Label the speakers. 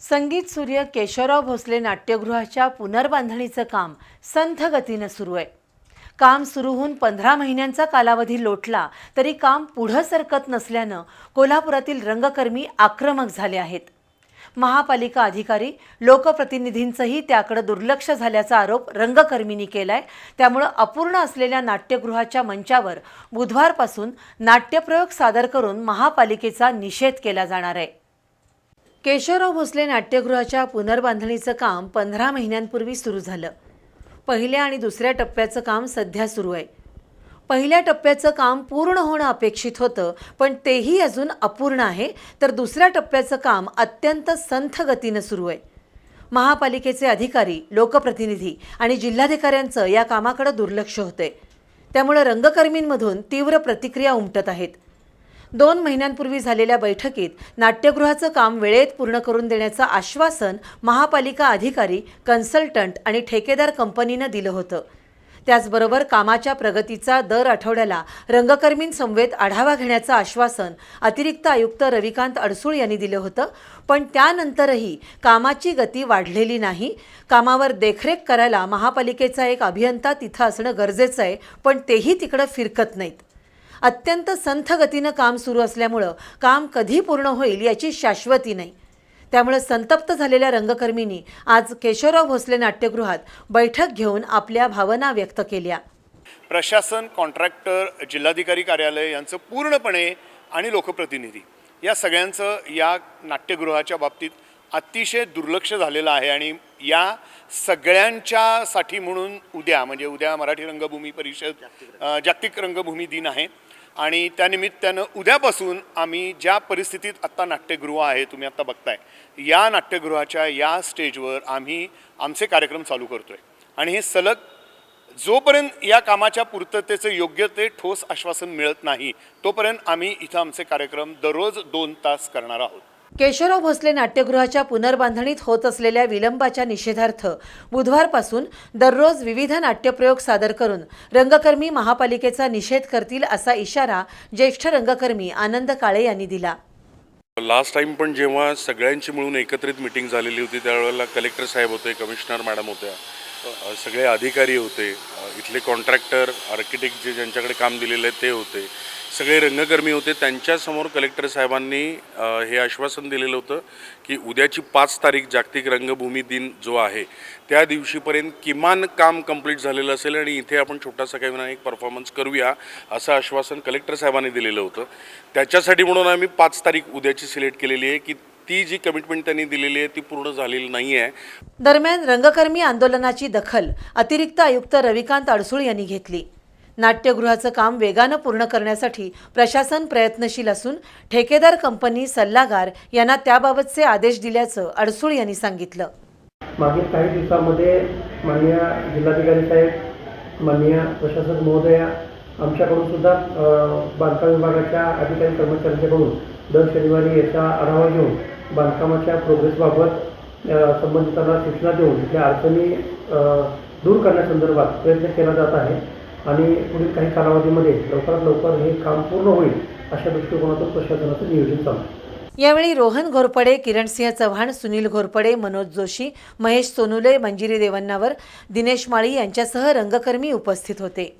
Speaker 1: संगीत सूर्य केशवराव भोसले नाट्यगृहाच्या पुनर्बांधणीचं काम संथ गतीनं सुरू आहे. काम सुरू होऊन पंधरा महिन्यांचा कालावधी लोटला तरी काम पुढं सरकत नसल्यानं कोल्हापुरातील रंगकर्मी आक्रमक झाले आहेत. महापालिका अधिकारी लोकप्रतिनिधींचंही त्याकडे दुर्लक्ष झाल्याचा आरोप रंगकर्मींनी केलाय. त्यामुळं अपूर्ण असलेल्या नाट्यगृहाच्या मंचावर बुधवारपासून नाट्यप्रयोग सादर करून महापालिकेचा निषेध केला जाणार आहे. केशवराव भोसले नाट्यगृहाच्या पुनर्बांधणीचं काम पंधरा महिन्यांपूर्वी सुरू झालं. पहिल्या आणि दुसऱ्या टप्प्याचं काम सध्या सुरू आहे. पहिल्या टप्प्याचं काम पूर्ण होणं अपेक्षित होतं पण तेही अजून अपूर्ण आहे तर दुसऱ्या टप्प्याचं काम अत्यंत संथ गतीनं सुरू आहे. महापालिकेचे अधिकारी लोकप्रतिनिधी आणि जिल्हाधिकाऱ्यांचं या कामाकडे दुर्लक्ष होते त्यामुळे रंगकर्मींमधून तीव्र प्रतिक्रिया उमटत आहेत. दोन महिन्यांपूर्वी झालेल्या बैठकीत नाट्यगृहाचं काम वेळेत पूर्ण करून देण्याचं आश्वासन महापालिका अधिकारी कन्सल्टंट आणि ठेकेदार कंपनीनं दिलं होतं. त्याचबरोबर कामाच्या प्रगतीचा दर आठवड्याला रंगकर्मींसमवेत आढावा घेण्याचं आश्वासन अतिरिक्त आयुक्त रविकांत अडसूळ यांनी दिलं होतं. पण त्यानंतरही कामाची गती वाढलेली नाही. कामावर देखरेख करायला महापालिकेचा एक अभियंता तिथं असणं गरजेचं आहे पण तेही तिकडं फिरकत नाहीत. अत्यंत संथ गतीनं काम सुरू असल्यामुळं काम कधी पूर्ण होईल याची शाश्वती नाही. त्यामुळे संतप्त झालेल्या रंगकर्मींनी आज केशवराव भोसले नाट्यगृहात बैठक घेऊन आपल्या भावना व्यक्त केल्या.
Speaker 2: प्रशासन कॉन्ट्रॅक्टर जिल्हाधिकारी कार्यालय यांचं पूर्णपणे आणि लोकप्रतिनिधी या सगळ्यांचं या नाट्यगृहाच्या बाबतीत अतिशय दुर्लक्ष झालेलं आहे आणि या सगळ्यांच्यासाठी म्हणून उद्या म्हणजे उद्या मराठी रंगभूमी परिषद जागतिक रंगभूमी दिन आहे. आणि त्यानिमित्तानं उद्यापासून आम्ही ज्या परिस्थितीत आत्ता नाट्यगृह आहे तुम्ही आत्ता बघताय या नाट्यगृहाच्या या स्टेजवर आम्ही आमचे कार्यक्रम चालू करतो आहे आणि हे सलग जोपर्यंत या कामाच्या पूर्ततेचं योग्य ते ठोस आश्वासन मिळत नाही तोपर्यंत आम्ही इथं आमचे कार्यक्रम दररोज दोन तास करणार आहोत.
Speaker 1: केशवराव भोसले नाट्यगृहाच्या पुनर्बांधणीत होत असलेल्या विलंबाच्या निषेधार्थ बुधवारपासून दररोज विविध नाट्यप्रयोग सादर करून रंगकर्मी महापालिकेचा निषेध करतील असा इशारा ज्येष्ठ रंगकर्मी आनंद काळे यांनी दिला.
Speaker 3: लास्ट टाइम पण जेव्हा सगळ्यांची मिळून एकत्रित मिटिंग झालेली होती त्यावेळेला कलेक्टर साहेब होते कमिशनर मॅडम होत्या. सगळे अधिकारी होते. इथले कॉन्ट्रॅक्टर आर्किटेक्ट जे ज्यांच्याकडे काम दिलेलं आहे ते होते. सगळे रंगकर्मी होते. त्यांच्यासमोर कलेक्टर साहेबांनी हे आश्वासन दिलेलं होतं की उद्याची पाच तारीख जागतिक रंगभूमी दिन जो आहे त्या दिवशीपर्यंत किमान काम कंप्लीट झालेलं असेल आणि इथे आपण छोटासा काही एक परफॉर्मन्स करूया असं आश्वासन कलेक्टर साहेबांनी दिलेलं होतं. त्याच्यासाठी म्हणून आम्ही पाच तारीख उद्याची सिलेक्ट केलेली आहे की ती जी कमिटमेंट त्यांनी दिलेली आहे ती पूर्ण झालेली नाही आहे
Speaker 1: दरम्यान रंगकर्मी आंदोलनाची दखल अतिरिक्त आयुक्त रविकांत अडसूळ यांनी घेतली. नाट्यगृहाचं काम वेगानं पूर्ण करण्यासाठी प्रशासन प्रयत्नशील असून ठेकेदार कंपनी सल्लागार यांना त्याबाबतचे आदेश दिल्याचं अडसूळ यांनी सांगितलं.
Speaker 4: मागील काही दिवसामध्ये माननीय जिल्हाधिकारी साहेब माननीय प्रशासक महोदया आमच्याकडून सुद्धा बांधकाम विभागाच्या अधिकारी कर्मचाऱ्यांच्याकडून दर शनिवारी याचा आढावा घेऊन बांधकामाच्या प्रोग्रेसबाबत संबंधितांना सूचना देऊन त्या अडचणी दूर करण्यासंदर्भात प्रयत्न केला जात आहे. आणि पुढील काही कालावधीमध्ये लवकरात लवकर हे काम पूर्ण होईल अशा दृष्टिकोनातून प्रशासनाचं नियोजन चालू आहे.
Speaker 1: यावेळी रोहन घोरपडे किरणसिंह चव्हाण सुनील घोरपडे मनोज जोशी महेश सोनुले मंजिरी देवन्नावर दिनेश माळी यांच्यासह रंगकर्मी उपस्थित होते.